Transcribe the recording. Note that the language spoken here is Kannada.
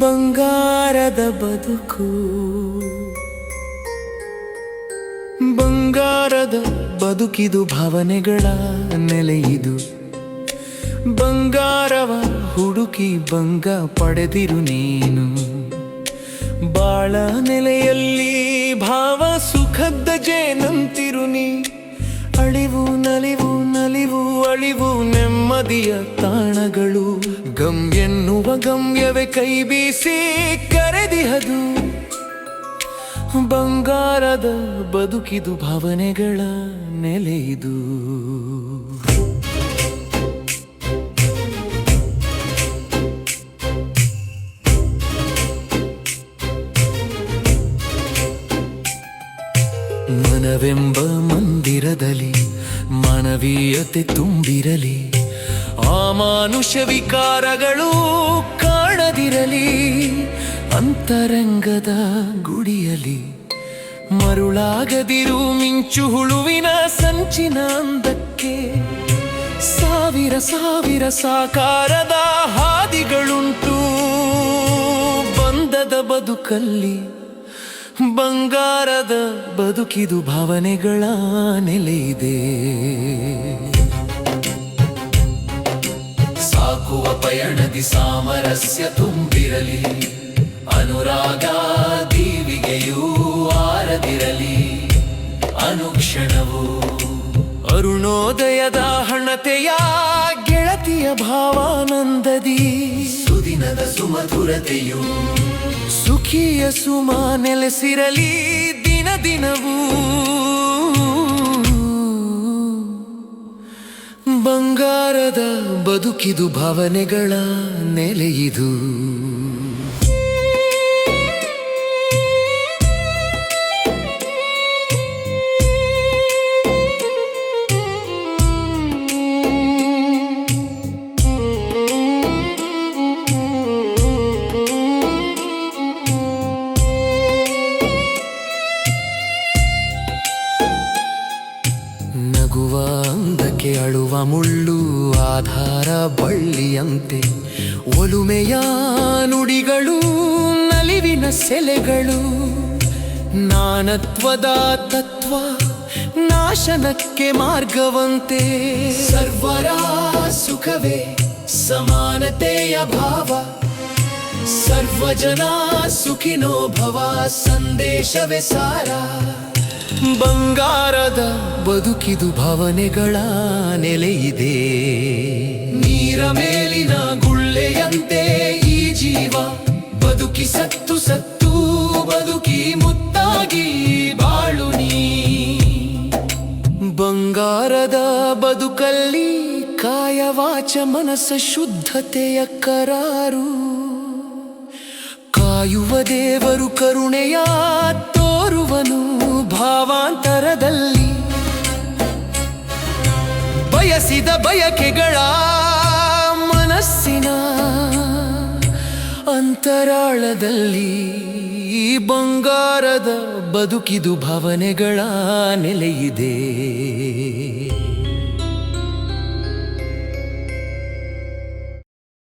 ಬಂಗಾರದ ಬದುಕು. ಬಂಗಾರದ ಬದುಕಿದು ಭಾವನೆಗಳ ನೆಲೆಯಿದು ಬಂಗಾರವ ಹುಡುಕಿ ಬಂಗ ಪಡೆದಿರು ನೀನು. ಬಾಳ ನೆಲೆಯಲ್ಲಿ ಭಾವ ಸುಖದ ಜೇನಂತಿರು ನೀ. ಅಳಿವು ನಲಿವು ಅಳಿವು ನೆಮ್ಮದಿಯ ತಾಣಗಳು. ಗಮ್ ಎನ್ನುವ ಗಮ್ಯವೇ ಕೈ ಬೀಸಿ ಕರೆದಿಹದು. ಬಂಗಾರದ ಬದುಕಿದು ಭಾವನೆಗಳ ನೆಲೆಯಿದು ಮನವೆಂಬ ಮಂದಿರದಲ್ಲಿ ಮಾನವೀಯತೆ ತುಂಬಿರಲಿ. ಅಮಾನುಷ ವಿಕಾರಗಳು ಕಾಣದಿರಲಿ. ಅಂತರಂಗದ ಗುಡಿಯಲಿ. ಮರುಳಾಗದಿರು ಮಿಂಚು ಹುಳುವಿನ ಸಂಚಿನ ಅಂದಕ್ಕೆ ಸಾವಿರ ಸಾವಿರ ಸಾಕಾರದ ಹಾದಿಗಳುಂಟು. ಬಂದದ ಬದುಕಲ್ಲಿ ಬಂಗಾರದ ಬದುಕಿದು ಭಾವನೆಗಳ ನೆಲೆಯಿದೆ ಸಾಕುವ ಪಯಣದಿ ಸಾಮರಸ್ಯ ತುಂಬಿರಲಿ, ಅನುರಾಗ ದೀವಿಗೆಯೂ ಆರದಿರಲಿ. ಅನುಕ್ಷಣವು ಅರುಣೋದಯದ ಹಣತೆಯ ಗೆಳತಿಯ ಭಾವಾನಂದದಿ. ಸುದಿನದ ಸುಮಧುರತೆಯು. ಸುಖಿಯ ಸುಮ ನೆಲೆಸಿರಲಿ ದಿನ ದಿನವೂ. ಬಂಗಾರದ ಬದುಕಿದು ಭಾವನೆಗಳ ನೆಲೆಯಿದು. ಅಂದಕ್ಕೆ ಮುಳ್ಳು ಆಧಾರ ಬಳ್ಳಿಯಂತೆ. ಒಲುಮೆಯ ನುಡಿಗಳು, ನಲಿವಿನ ಸೆಲೆಗಳು. ನಾನತ್ವದ ತತ್ವ ನಾಶನಕ್ಕೆ ಮಾರ್ಗವಂತೆ. ಸರ್ವರ ಸುಖವೇ ಸಮಾನತೆಯ ಭಾವ. ಸರ್ವಜನ ಸುಖಿನೋ ಭವ, ಸಂದೇಶವೇ ಸಾರ. ಬಂಗಾರದ ಬದುಕಿದು ಭಾವನೆಗಳ ನೆಲೆಯಿದೆ ನೀರ ಮೇಲಿನ ಗುಳ್ಳೆಯಂತೆ ಈ ಜೀವ ಬದುಕಿ ಸತ್ತು ಸತ್ತು ಬದುಕಿ ಮುತ್ತಾಗಿ ಬಾಳು ನೀ. ಬಂಗಾರದ ಬದುಕಲ್ಲಿ ಕಾಯವಾಚ ಮನಸ್ಸ ಶುದ್ಧತೆಯ ಕರಾರು. ಕಾಯುವ ದೇವರು ಕರುಣೆಯ ಬಯಸಿದ ಬಯಕೆಗಳ ಮನಸ್ಸಿನ ಅಂತರಾಳದಲ್ಲಿ ಬಂಗಾರದ ಬದುಕಿದು ಭಾವನೆಗಳ ನೆಲೆಯಿದೆ.